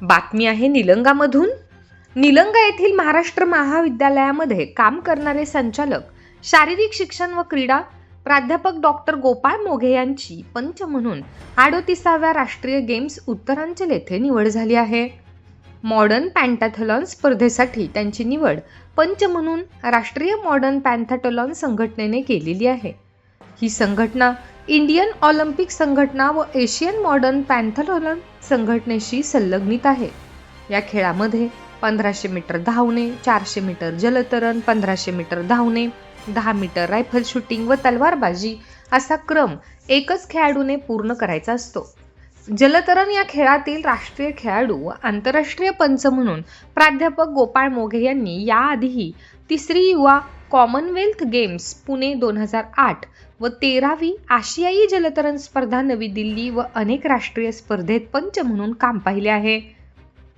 बातमी आहे निलंगामधून. निलंगा येथील महाराष्ट्र महाविद्यालयामध्ये काम करणारे संचालक शारीरिक शिक्षण व क्रीडा प्राध्यापक डॉक्टर गोपाळ मोघे यांची पंच म्हणून अडोतीसाव्या राष्ट्रीय गेम्स उत्तरांचल येथे निवड झाली आहे. मॉडर्न पॅन्टॅथलॉन स्पर्धेसाठी त्यांची निवड पंच म्हणून राष्ट्रीय मॉडर्न पॅन्थॅटलॉन संघटनेने केलेली आहे. ही संघटना इंडियन ऑलिम्पिक संघटना व एशियन मॉडर्न पॅन्थलॉन संघटनेशी संलग्नित आहे. या खेळामध्ये पंधराशे मीटर धावणे चारशे मीटर जलतरण पंधराशे मीटर धावणे दहा मीटर रायफल शूटिंग व तलवारबाजी असा क्रम एकच खेळाडूने पूर्ण करायचा असतो. जलतरण या खेळातील राष्ट्रीय खेळाडू व आंतरराष्ट्रीय पंच म्हणून प्राध्यापक गोपाळ मोघे यांनी याआधीही तिसरी युवा कॉमनवेल्थ गेम्स पुणे दोन हजार आठ व तेरावी आशियाई जलतरण स्पर्धा नवी दिल्ली व अनेक राष्ट्रीय स्पर्धेत पंच म्हणून काम पाहिले आहे.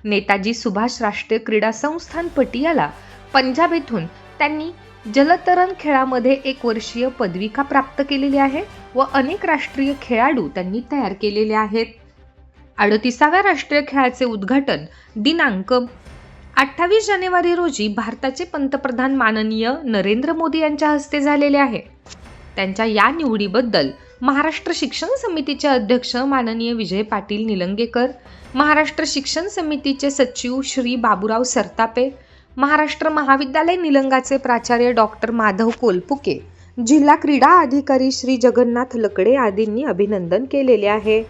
नेताजी सुभाष राष्ट्रीय क्रीडा संस्थान पटियाला पंजाब येथून त्यांनी जलतरण खेळामध्ये एक वर्षीय पदविका प्राप्त केलेली आहे व अनेक राष्ट्रीय खेळाडू त्यांनी तयार केलेले आहेत. अडतीसाव्या राष्ट्रीय खेळाचे उद्घाटन दिनांक अठ्ठावीस जानेवारी रोजी भारताचे पंतप्रधान माननीय नरेंद्र मोदी यांच्या हस्ते झालेले आहे. त्यांच्या या निवडीबद्दल महाराष्ट्र शिक्षण समितीचे अध्यक्ष माननीय विजय पाटील निलंगेकर महाराष्ट्र शिक्षण समितीचे सचिव श्री बाबुराव सरतापे महाराष्ट्र महाविद्यालय निलंगाचे प्राचार्य डॉक्टर माधव कोलपुके जिल्हा क्रीडा अधिकारी श्री जगन्नाथ लकडे आदींनी अभिनंदन केलेले आहे.